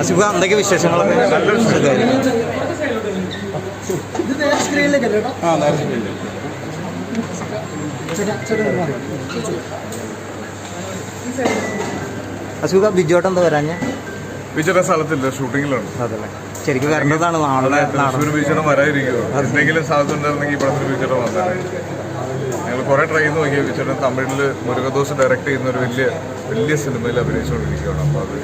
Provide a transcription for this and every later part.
അസിബ എന്തൊക്കെ വിശേഷങ്ങളൊക്കെ? നല്ല വിശേഷമായിരിക്കും അസുഖ ബിജോട്ട് എന്താ വരാഞ്ഞ? ബീച്ചിന്റെ സ്ഥലത്തില്ല ഷൂട്ടിങ്ങിലാണ്. അതല്ലേ. ശരിക്കും വരേണ്ടതാണ് നാളെ ബീച്ചോടെ വരാതിരിക്കുമോ എന്തെങ്കിലും സാധ്യത ഉണ്ടായിരുന്നെങ്കിൽ പടത്തിന് ബീച്ചോടെ വന്നേ ഞങ്ങൾ കുറേ ട്രൈ ചെയ്ത് നോക്കിയാൽ ബീച്ചയുടെ തമിഴിൽ മുരുകദോസ് ഡയറക്റ്റ് ചെയ്യുന്ന ഒരു വലിയ വലിയ സിനിമയിൽ അഭിനയിച്ചുകൊണ്ടിരിക്കുകയാണ്. അപ്പോൾ അത്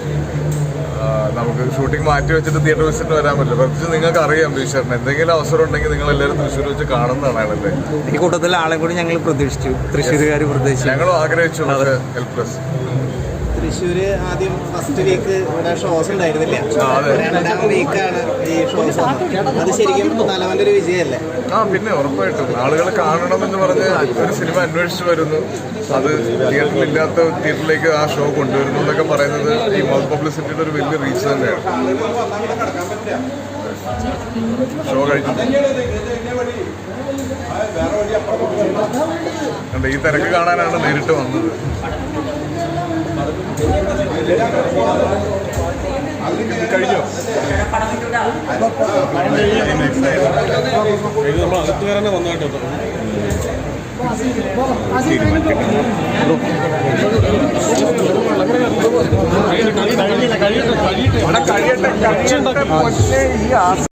നമുക്ക് ഷൂട്ടിംഗ് മാറ്റി വെച്ചിട്ട് തിയേറ്റർ വിസിറ്റ് വരാൻ പറ്റില്ല പ്രത്യേകിച്ച് നിങ്ങൾക്ക് അറിയാം ബീച്ചറിന് എന്തെങ്കിലും അവസരം ഉണ്ടെങ്കിൽ നിങ്ങൾ എല്ലാവരും തൃശ്ശൂർ വെച്ച് കാണുന്നതാണ് അയാളല്ലേ ഈ കൂട്ടത്തിൽ ആളെ കൂടി ഞങ്ങൾ പ്രതീക്ഷിച്ചു. തൃശ്ശൂരുകാർ പ്രതീക്ഷിച്ചു. ഞങ്ങളും ആഗ്രഹിച്ചു ഹെൽപ്ലെസ് തൃശ്ശൂര് ആദ്യം ഫസ്റ്റ് വീക്ക് ഇവിടെ ഷോസ് ഉണ്ടായിരുന്നില്ല. രണ്ടാം വീക്കാണ് ഈ ഷോസ് അത് ശരിക്കും നല്ലവന്റെ ഒരു വിജയമല്ലേ? ആ പിന്നെ ഉറപ്പായിട്ടും. ആളുകൾ കാണണം എന്ന് പറഞ്ഞ് ഒരു സിനിമ അന്വേഷിച്ച് വരുന്നു. അത് തിയേറ്ററിലില്ലാത്ത തിയേറ്ററിലേക്ക് ആ ഷോ കൊണ്ടുവരുന്നു എന്നൊക്കെ പറയുന്നത് ഈ മൗത്ത് പബ്ലിസിറ്റിയുടെ ഒരു വലിയ റീച്ച് തന്നെയാണ്. ഷോ കഴിഞ്ഞു ഈ തിരക്ക് കാണാനാണ് നേരിട്ട് വന്നത്. കഴിഞ്ഞോ? നമ്മൾ അകത്ത് വരാൻ വന്നാട്ടോ കഴിയട്ടെ. കഴിയട്ടെ